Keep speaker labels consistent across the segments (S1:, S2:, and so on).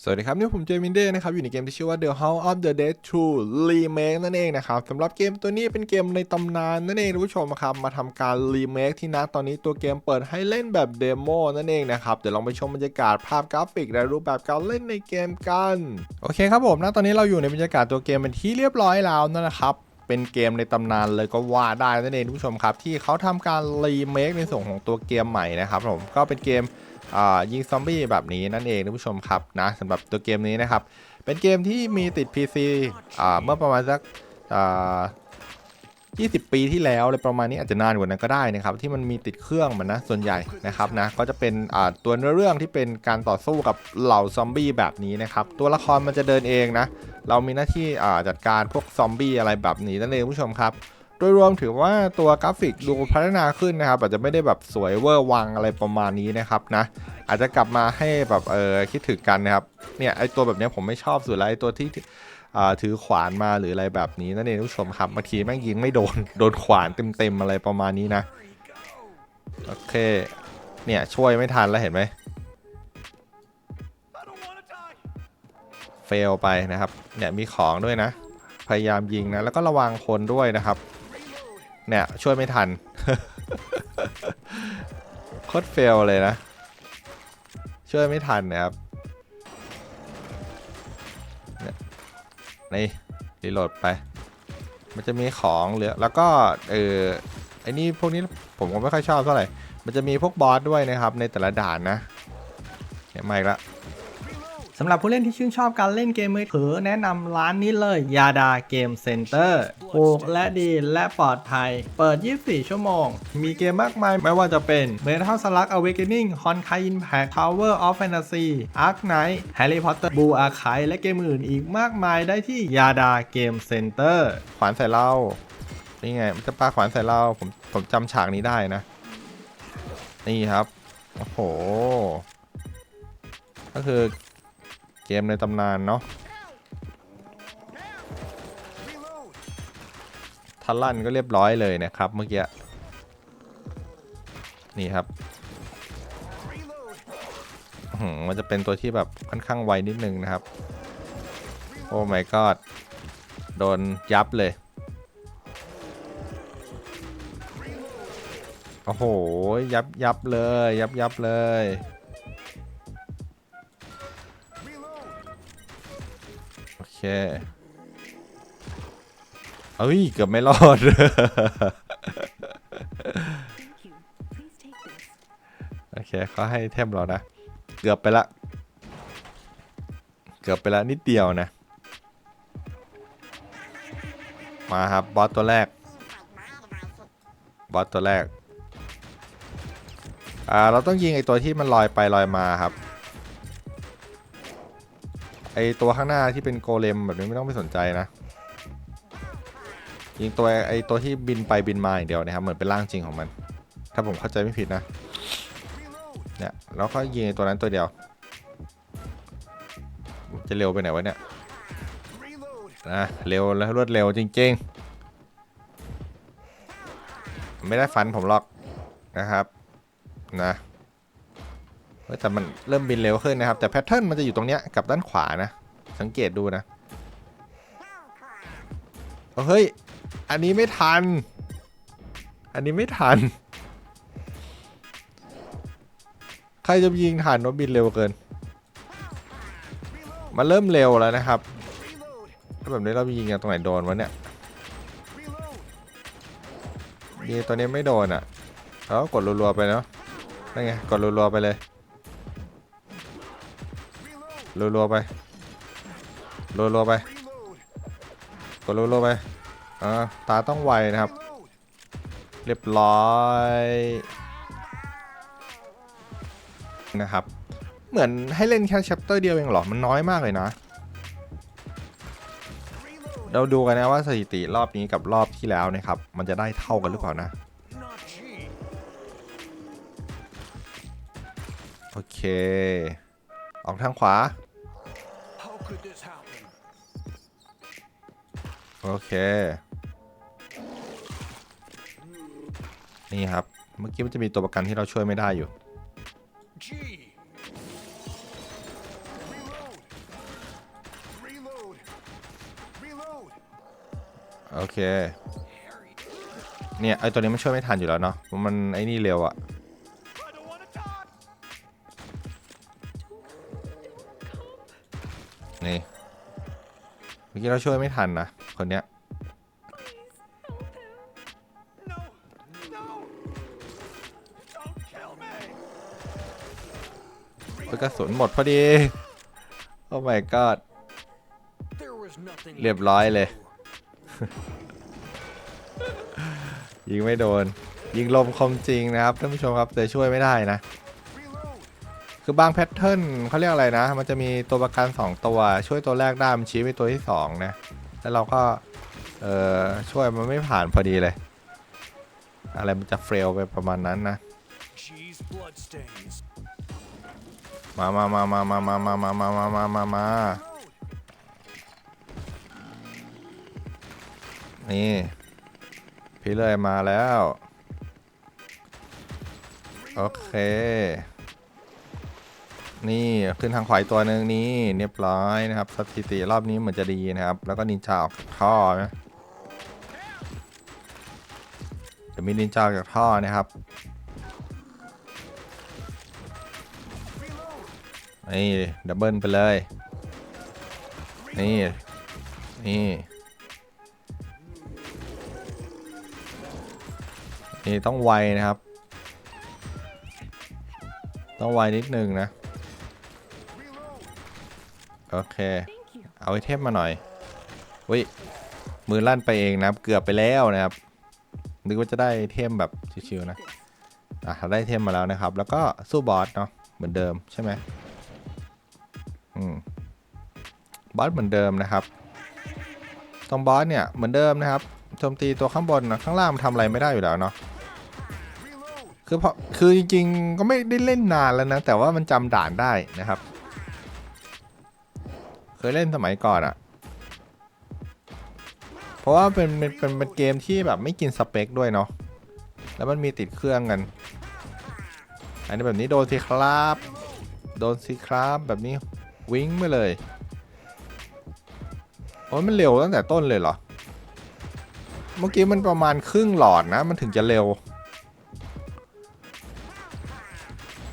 S1: สวัสดีครับ นี่ผมเจมินเดย์นะครับ อยู่ในเกมที่ชื่อว่า The House of the Dead 2 Remake นั่นเองนะครับสำหรับเกมตัวนี้เป็นเกมในตำนานนั่นเองท่านผู้ชมครับ มาทำการรีเมคที่นะตอนนี้ตัวเกมเปิดให้เล่นแบบเดโมนั่นเองนะครับ เดี๋ยวลองไปชมบรรยากาศภาพกราฟิก และรูปแบบการเล่นในเกมกัน โอเคครับผมนะตอนนี้เราอยู่ในบรรยากาศตัวเกมเป็นที่เรียบร้อยแล้วนะครับเป็นเกมในตำนานเลยก็ว่าได้นั่นเองท่านผู้ชมครับ ที่เขาทำการรีเมคในส่วนของตัวเกมใหม่นะครับผมก็เป็นเกม ยิงซอมบี้แบบนี้นั่นเองท่านผู้ชมครับนะสำหรับตัวเกมนี้นะครับ เป็นเกมที่มีติด PC เมื่อประมาณสักอ่า20 ปีที่แล้วเลยประมาณนี้อาจจะนานกว่านั้นก็ได้นะครับ ที่มันมีติดเครื่องมันนะส่วนใหญ่นะครับนะก็จะเป็นตัวเนื้อเรื่องที่เป็นการต่อสู้กับเหล่าซอมบี้แบบนี้นะครับ ตัวละครมันจะเดินเองนะ เรามีหน้าที่จัดการพวกซอมบี้อะไรแบบนี้นั่นเองท่านผู้ชมครับ ดยรวมถือว่าตัวกราฟิกดูพัฒนาขึ้นนะครับอาจจะไม่ได้แบบสวยเวอร์วังอะไรประมาณนี้นะครับนะอาจจะกลับมาให้แบบเออคิดถึงกันนะครับเนี่ยไอตัวแบบนี้ผมไม่ชอบสุดแล้วไอตัวที่ถือขวานมาหรืออะไรแบบนี้นั่นเองท่านผู้ชมครับบางทีแม่งยิงไม่โดนโดนขวานเต็มๆอะไรประมาณนี้นะโอเคเนี่ยช่วยไม่ทันแล้วเห็นไหมเฟลไปนะครับเนี่ยมีของด้วยนะ พยายามยิงนะแล้วก็ระวังคนด้วยนะครับ เนี่ยช่วยไม่ทันโคตรเฟลเลยนะ ช่วยไม่ทันนะครับเนี่ยนี่รีโหลดไป มันจะมีของเหลือแล้วก็เออไอ้นี่พวกนี้ผมก็ไม่ค่อยชอบเท่าไหร่ มันจะมีพวกบอสด้วยนะครับในแต่ละด่านนะเนี่ยมาอีกละำ
S2: หรับผู้เล่นที่ชื่นชอบการเล่นเกมมือถือแนะนำร้านนี้เลยยาดาเกมเซ็นเตอร์ถูกและดีและปลอดภัย เปิด 24 ชั่วโมง มีเกมมากมายไม่ว่าจะเป็น Metal Slug Awakening Honkai Impact Tower of Fantasy Ark Knight Harry Potter Blue Archive และเกมอื่นอีกมากมายได้ที่ยาดาเกมเซ็นเตอร์
S1: ขวานใส่เรานี่ไงมันจะปาขวานใส่เราผมผมจำฉากนี้ได้นะ นี่ครับ โอ้โห ก็คือ เกมในตำนานเนาะทัลลันก็เรียบร้อยเลยนะครับเมื่อกี้ นี่ครับมันจะเป็นตัวที่แบบค่อนข้างไวนิดนึงนะครับ โอ้ my god โดนยับเลย โอ้โห ยับยับเลย ยับยับเลย เคเอ้ยเกือบไม่รอด โอเคเขาให้เทมเรานะ เกือบไปละ เกือบไปละนิดเดียวนะ มาครับบอสตัวแรก บอสตัวแรก อ่า เราต้องยิงไอตัวที่มันลอยไปลอยมาครับ ไอตัวข้างหน้าที่เป็นโกเลมแบบนี้ไม่ต้องไปสนใจนะ ยิงตัวไอตัวที่บินไปบินมาอย่างเดียวนะครับเหมือนเป็นร่างจริงของมัน ถ้าผมเข้าใจไม่ผิดนะเนี่ยแล้วก็ยิงตัวนั้นตัวเดียว จะเร็วไปไหนวะเนี่ยนะเร็วแล้วรวดเร็วจริงๆ ไม่ได้ฟันผมหรอกนะครับนะ แต่มันเริ่มบินเร็วขึ้นนะครับ แต่แพทเทิร์นมันจะอยู่ตรงเนี้ยกับด้านขวานะ สังเกตดูนะเฮ้ย อันนี้ไม่ทัน อันนี้ไม่ทัน ใครจะยิงฐานว่าบินเร็วเกิน มันเริ่มเร็วแล้วนะครับแบบนี้เรายิงกันตรงไหนโดนวะเนี่ยยิงตัวนี้ไม่โดนอะเราก็กดรัวๆไปเนาะนั่นไงกดรัวๆไปเลย รัวๆไปรัวๆไปกดรัวๆไปอ่าตาต้องไวนะครับ เรียบร้อยนะครับ เหมือนให้เล่นแค่ chapter เดียวเองเหรอ มันน้อยมากเลยนะ เราดูกันนะว่าสถิติรอบนี้กับรอบที่แล้วนะครับ มันจะได้เท่ากันหรือเปล่านะ โอเค ออกทางขวา โอเค นี่ครับ เมื่อกี้มันจะมีตัวประกันที่เราช่วยไม่ได้อยู่ โอเค เนี่ยไอตัวนี้มันช่วยไม่ทันอยู่แล้วเนาะ มันไอนี่เร็วอะ นี่เมื่อกี้เราช่วยไม่ทันนะ คนเนี้ยกระสุนหมดพอดี โอ้ my god เรียบร้อยเลย ยิงไม่โดน ยิงลมคมจริงนะครับท่านผู้ชมครับแต่ช่วยไม่ได้นะ คือบางแพทเทิร์นเขาเรียกอะไรนะ มันจะมีตัวประกัน 2 ตัว ช่วยตัวแรกได้มันชี้ไปตัวที่ 2 นะ แล้วเราก็เออช่วยมันไม่ผ่านพอดีเลย อะไรมันจะเฟลไปประมาณนั้นนะมามามามามามามามามามามามานี่ พี่เลยมาแล้ว โอเค นี่ขึ้นทางขวาอีกตัวหนึ่งนี่เรียบร้อยนะครับสถิติรอบนี้เหมือนจะดีนะครับ แล้วก็นินจาออกท่อนะจะมีนินจาออกจากท่อนะครับนี่ดับเบิลไปเลยนี่นี่นี่ต้องไวนะครับ ต้องไวนิดนึงนะ โอเค
S3: Thank you.
S1: เอาไอเทมมาหน่อยวิมือลั่นไปเองนะครับเกือบไปแล้วนะครับนึกว่าจะได้เทมแบบชิวๆนะอะเราได้เทมมาแล้วนะครับ แล้วก็สู้บอสเนาะเหมือนเดิมใช่ไหมอืมบอสเหมือนเดิมนะครับตรงบอสเนี่ยเหมือนเดิมนะครับโจมตีตัวข้างบนนะข้างล่างมันทำอะไรไม่ได้อยู่แล้วเนาะคือเพราะคือจริงๆก็ไม่ได้เล่นนานแล้วนะแต่ว่ามันจำด่านได้นะครับ เคยเล่นสมัยก่อนอะเพราะว่าเป็นเป็นเป็นเป็นเกมที่แบบไม่กินสเปคด้วยเนาะ แล้วมันมีติดเครื่องกัน อันนี้แบบนี้โดนสิครับ โดนสิครับแบบนี้วิ่งไปเลย โอ้ยมันเร็วตั้งแต่ต้นเลยเหรอ เมื่อกี้มันประมาณครึ่งหลอดนะ มันถึงจะเร็ว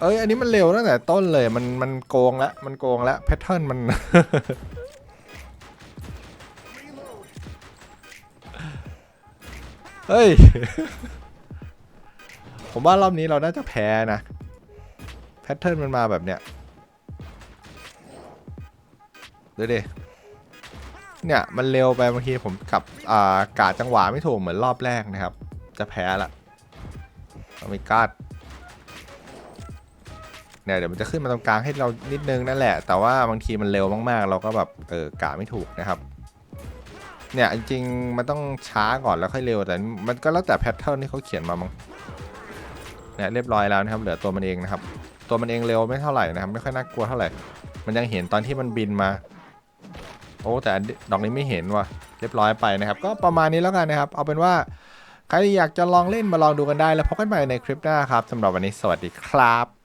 S1: เอ้ยอันนี้มันเร็วตั้งแต่ต้นเลยมันมันโกงล้วมันโกงล้วแพทเทิร์นมัน เฮ้ย ผมว่ารอบนี้เราน่าจะแพ้นะแพทเทิร์นมันมาแบบเนี้ยดูดิเนี่ยมันเร็วไปบางทีผมกับอ่ากาจังหวะไม่ถูกเหมือนรอบแรกนะครับ จะแพ้ละโอ้ไม่กัด เนี่ยเดี๋ยวมันจะขึ้นมาตรงกลางให้เรานิดนึงนั่นแหละ แต่ว่าบางทีมันเร็วมากๆ เราก็แบบเออกาไม่ถูกนะครับ เนี่ยจริงๆมันต้องช้าก่อนแล้วค่อยเร็วแต่มันก็แล้วแต่แพทเทิร์นที่เขาเขียนมามั้งเนี่ยเรียบร้อยแล้วนะครับเหลือตัวมันเองนะครับ ตัวมันเองเร็วไม่เท่าไหร่นะครับ ไม่ค่อยน่ากลัวเท่าไหร่ มันยังเห็นตอนที่มันบินมา โอ้แต่ดอกนี้ไม่เห็นว่ะเรียบร้อยไปนะครับ ก็ประมาณนี้แล้วกันนะครับ เอาเป็นว่าใครอยากจะลองเล่นมาลองดูกันได้แล้วพบกันใหม่ในคลิปหน้าครับสำหรับวันนี้สวัสดีครับ